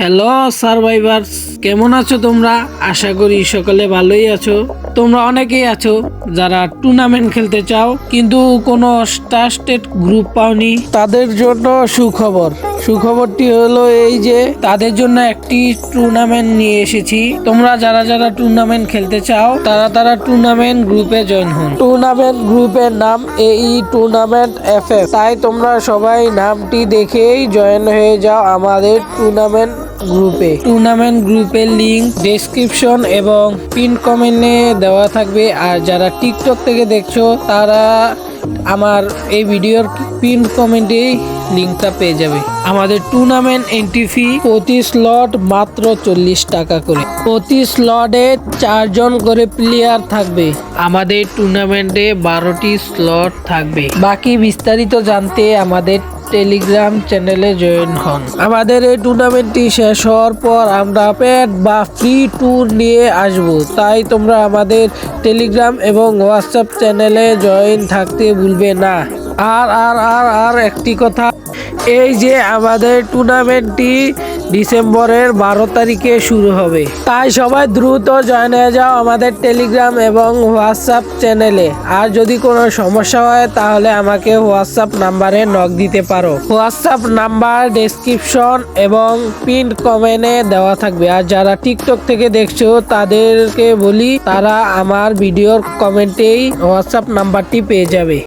Hello survivors কেমন আছো তোমরা? আশা করি সকলে ভালোই আছো। তোমরা অনেকেই আছো যারা টুর্নামেন্ট খেলতে চাও, কিন্তু কোনো স্টার স্টেট গ্রুপ পাওনি। তাদের জন্য সুখবর। সুখবরটি হলো এই যে, তাদের জন্য একটি টুর্নামেন্ট নিয়ে এসেছি। তোমরা যারা যারা টুর্নামেন্ট খেলতে চাও, তারা তারা টুর্নামেন্ট গ্রুপে জয়েন হন। টুর্নামেন্ট গ্রুপের নাম এই টুর্নামেন্ট এফ তাই তোমরা সবাই নামটি দেখেই জয়েন হয়ে যাও আমাদের টুর্নামেন্ট গ্রুপে। টুর্নামেন্ট গ্রুপের লিঙ্ক ডেসক্রিপশন এবং পিন কমেন্টে দেওয়া থাকবে। আর যারা টিকটক থেকে দেখছ, তারা আমার এই ভিডিওর পিন কমেন্টেই লিঙ্কটা পেয়ে যাবে। আমাদের টুর্নামেন্ট এন্ট্রি ফি প্রতি স্লট মাত্র চল্লিশ টাকা করে। প্রতি স্লটে চারজন করে প্লেয়ার থাকবে। আমাদের টুর্নামেন্টে বারোটি স্লট থাকবে। বাকি বিস্তারিত জানতে আমাদের টেলিগ্রাম চ্যানেলে জয়েন হন। আমাদের এই টুর্নামেন্টটি শেষ হওয়ার পর আমরা প্যাড বা ফ্রি ট্যুর নিয়ে আসব। তাই তোমরা আমাদের টেলিগ্রাম এবং হোয়াটসঅ্যাপ চ্যানেলে জয়েন থাকতে ভুলবে না। আর আর আর আর একটি কথা, এই যে আমাদের টুর্নামেন্টটি ডিসেম্বরের বারো তারিখে শুরু হবে। তাই সবাই দ্রুত জয়েন হয়ে যাও আমাদের টেলিগ্রাম এবং হোয়াটসঅ্যাপ চ্যানেলে আর যদি কোনো সমস্যা হয়, তাহলে আমাকে হোয়াটসঅ্যাপ নাম্বারে নক দিতে পারো। হোয়াটসঅ্যাপ নাম্বার ডেসক্রিপশন এবং পিন কমেন্টে দেওয়া থাকবে। আর যারা টিকটক থেকে দেখছ, তাদেরকে বলি, তারা আমার ভিডিওর কমেন্টেই হোয়াটসঅ্যাপ নাম্বারটি পেয়ে যাবে।